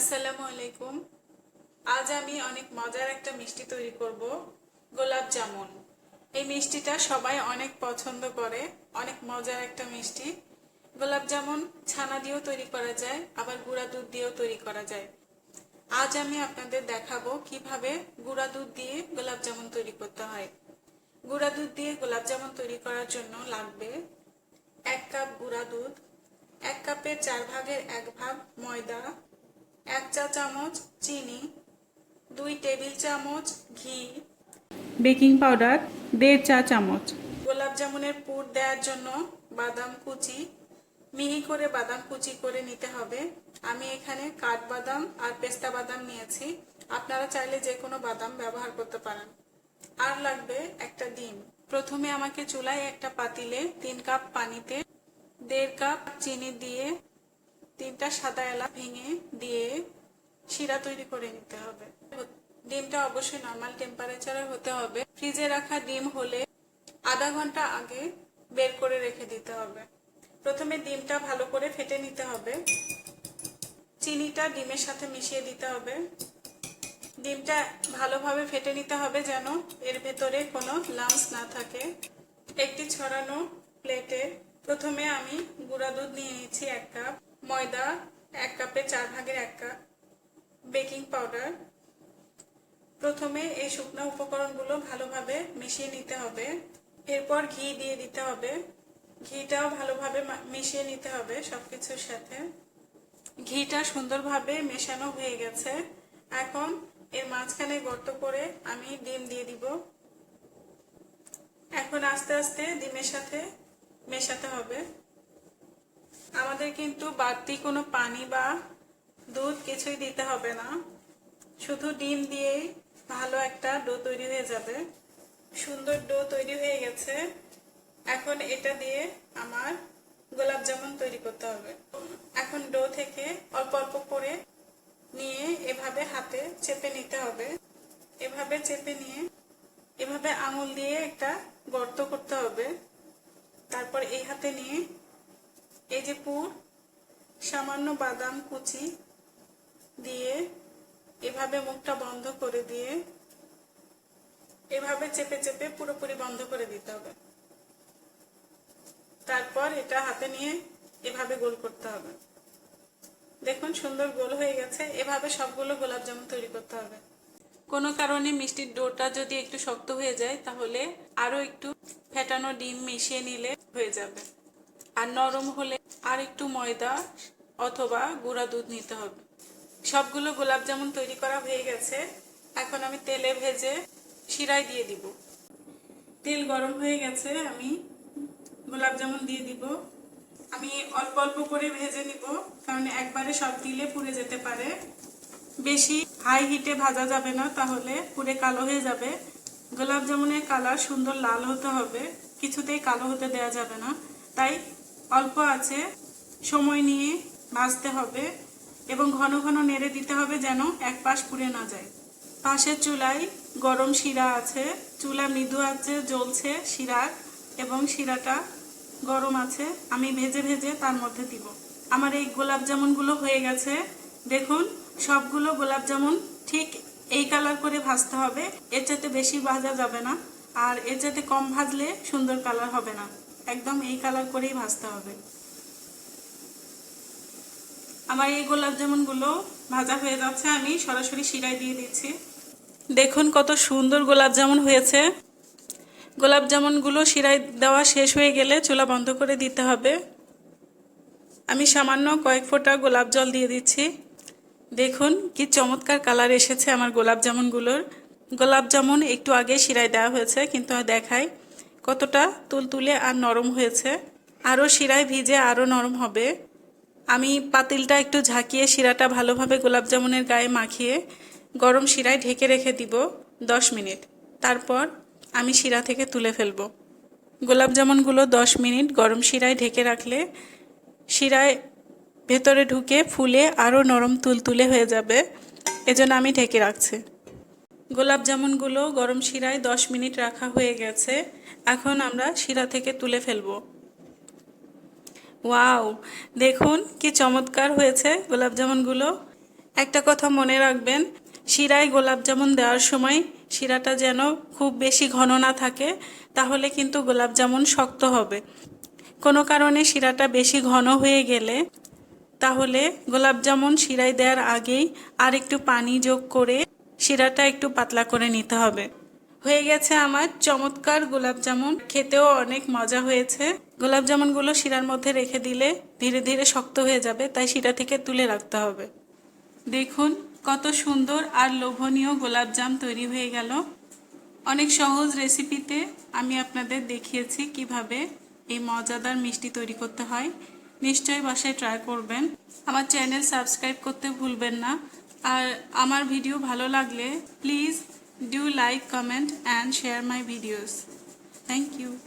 আসসালামু আলাইকুম। আজ আমি অনেক মজার একটা মিষ্টি তৈরি করব, গোলাপ জামুন। এই মিষ্টিটা সবাই অনেক পছন্দ করে, অনেক মজার একটা মিষ্টি। গোলাপ জামুন ছানা দিয়েও তৈরি করা যায়, আবার গুঁড়া দুধ দিয়েও তৈরি করা যায়। আজ আমি আপনাদের দেখাবো কীভাবে গুঁড়া দুধ দিয়ে গোলাপ জামুন তৈরি করতে হয়। গুঁড়া দুধ দিয়ে গোলাপ জামুন তৈরি করার জন্য লাগবে এক কাপ গুঁড়া দুধ, এক কাপের চার ভাগের এক ভাগ ময়দা চা চামচ চিনি দুই টেবিল চামচ ঘি বেকিং পাউডার দেড় চা চামচ। গোলাপ জামুনের পুর দেওয়ার জন্য বাদাম কুচি মিহি করে বাদাম কুচি করে নিতে হবে। আমি এখানে কাঠবাদাম আর পেস্তা বাদাম নিয়েছি। আপনারা চাইলে যে কোনো বাদাম ব্যবহার করতে পারেন। আর লাগবে একটা ডিম। প্রথমে আমাকে চুলায় একটা পাতিলে তিন কাপ পানিতে দেড় কাপ চিনি দিয়ে তিনটা সাদা এলাচ ভেঙে দিয়ে শিরা তৈরি করে নিতে হবে। ডিমটা অবশ্যই নর্মাল টেম্পারেচারে হতে হবে। ফ্রিজে রাখা ডিম হলে আধা ঘণ্টা আগে বের করে রেখে দিতে হবে। প্রথমে ডিমটা ভালো করে ফেটে নিতে হবে। চিনিটা ডিমের সাথে মিশিয়ে দিতে হবে। ডিমটা ভালোভাবে ফেটে নিতে হবে যেন এর ভেতরে কোনো লামস না থাকে। একটি ছড়ানো প্লেটে প্রথমে আমি গুঁড়া দুধ নিয়ে নিচ্ছি এক কাপ, ময়দা এক কাপে চার ভাগের এক কাপ। Baking powder. প্রথমে এই শুকনো উপকরণগুলো ভালোভাবে মিশিয়ে নিতে হবে। এরপর ঘি দিয়ে দিতে হবে। ঘিটাও ভালোভাবে মিশিয়ে নিতে হবে সবকিছুর সাথে। ঘিটা সুন্দরভাবে মেশানো হয়ে গেছে। এখন এর মাঝখানে গর্ত করে আমি ডিম দিয়ে দিব। এখন আস্তে আস্তে ডিমের সাথে মেশাতে হবে। আমাদের কিন্তু বাড়তি কোনো পানি বা দুধ কিছুই দিতে হবে না। শুধু ডিম দিয়েই ভালো একটা ডো তৈরি হয়ে যাবে। সুন্দর ডো তৈরি হয়ে গেছে। এখন এটা দিয়ে আমার গোলাপ জামুন তৈরি করতে হবে। এখন ডো থেকে অল্প অল্প করে নিয়ে এভাবে হাতে চেপে নিতে হবে। এভাবে চেপে নিয়ে এভাবে আঙুল দিয়ে একটা গর্ত করতে হবে। তারপর এই হাতে নিয়ে এই যে পুর, সামান্য বাদাম কুচি দিয়ে এভাবে মুখটা বন্ধ করে দিয়ে এভাবে চেপে চেপে পুরোপুরি বন্ধ করে দিতে হবে। তারপর এটা হাতে নিয়ে এভাবে গোল করতে হবে। দেখুন সুন্দর গোল হয়ে গেছে। এভাবে সবগুলো গোলাপ জামুন তৈরি করতে হবে। কোনো কারণে মিষ্টির ডোটা যদি একটু শক্ত হয়ে যায়, তাহলে আরও একটু ফেটানো ডিম মিশিয়ে নিলে হয়ে যাবে। আর নরম হলে আর একটু ময়দা অথবা গুঁড়া দুধ নিতে হবে। সবগুলো গোলাপ জামুন তৈরি করা হয়ে গেছে। এখন আমি তেলে ভেজে শিরায় দিয়ে দিব। তেল গরম হয়ে গেছে, আমি গোলাপ জামুন দিয়ে দিব। আমি অল্প অল্প করে ভেজে নিব, কারণ একবারে সব দিলে পুড়ে যেতে পারে। বেশি হাই হিটে ভাজা যাবে না, তাহলে পুড়ে কালো হয়ে যাবে। গোলাপ জামুনের কালার সুন্দর লাল হতে হবে, কিছুতেই কালো হতে দেওয়া যাবে না। তাই অল্প আছে, সময় নিয়ে ভাজতে হবে। এবং ঘন ঘন নেড়ে দিতে হবে যেন এক পাশ পুড়ে না যায়। পাশের চুলায় গরম শিরা আছে, চুলা মৃদু আছে, জ্বলছে শিরা এবং শিরাটা গরম আছে। আমি ভেজে ভেজে তার মধ্যে দিব। আমার এই গোলাপ জামুনগুলো হয়ে গেছে। দেখুন, সবগুলো গোলাপ জামুন ঠিক এই কালার করে ভাজতে হবে। এর চাইতে বেশি ভাজা যাবে না। আর এর চাইতে কম ভাজলে সুন্দর কালার হবে না। একদম এই কালার করেই ভাজতে হবে। আমার এই গোলাপ জামুনগুলো ভাজা হয়ে যাচ্ছে, আমি সরাসরি শিরায় দিয়ে দিচ্ছি। দেখুন কত সুন্দর গোলাপ জামুন হয়েছে। গোলাপ জামুনগুলো শিরায় দেওয়া শেষ হয়ে গেলে চুলা বন্ধ করে দিতে হবে। আমি সামান্য কয়েক ফোঁটা গোলাপ জল দিয়ে দিচ্ছি। দেখুন কি চমৎকার কালার এসেছে আমার গোলাপ জামুনগুলোর। গোলাপ জামুন একটু আগে শিরায় দেওয়া হয়েছে, কিন্তু দেখাই কতটা তুলতুলে আর নরম হয়েছে। আরও শিরায় ভিজে আরও নরম হবে। আমি পাতিলটা একটু ঝাঁকিয়ে শিরাটা ভালোভাবে গোলাপ জামুনের গায়ে মাখিয়ে গরম শিরায় ঢেকে রেখে দিব দশ মিনিট। তারপর আমি শিরা থেকে তুলে ফেলব। গোলাপ জামুনগুলো দশ মিনিট গরম শিরায় ঢেকে রাখলে শিরায় ভেতরে ঢুকে ফুলে আরও নরম তুলতুলে হয়ে যাবে, এজন্য আমি ঢেকে রাখছি। গোলাপ জামুনগুলো গরম শিরায় দশ মিনিট রাখা হয়ে গেছে, এখন আমরা শিরা থেকে তুলে ফেলব। ওয়াও দেখুন, কি চমৎকার হয়েছে গোলাপ জামুনগুলো একটা কথা মনে রাখবেন, শিরায় গোলাপ জামুন দেওয়ার সময় শিরাটা যেন খুব বেশি ঘন না থাকে, তাহলে কিন্তু গোলাপ জামুন শক্ত হবে। কোনো কারণে শিরাটা বেশি ঘন হয়ে গেলে, তাহলে গোলাপ জামুন শিরায় দেওয়ার আগেই আর একটু পানি যোগ করে শিরাটা একটু পাতলা করে নিতে হবে। হয়ে গেছে আমার চমৎকার গোলাপ জামুন। খেতেও অনেক মজা হয়েছে। গোলাপ জামুনগুলো শিরার মধ্যে রেখে দিলে ধীরে ধীরে শক্ত হয়ে যাবে, তাই শিরা থেকে তুলে রাখতে হবে। দেখুন, কত সুন্দর আর লোভনীয় গোলাপ জাম তৈরি হয়ে গেল। অনেক সহজ রেসিপিতে আমি আপনাদের দেখিয়েছি কীভাবে এই মজাদার মিষ্টি তৈরি করতে হয়। নিশ্চয়ই বাসায় ট্রাই করবেন। আমার চ্যানেল সাবস্ক্রাইব করতে ভুলবেন না। আর আমার ভিডিও ভালো লাগলে please Do like, comment and share my videos. Thank you.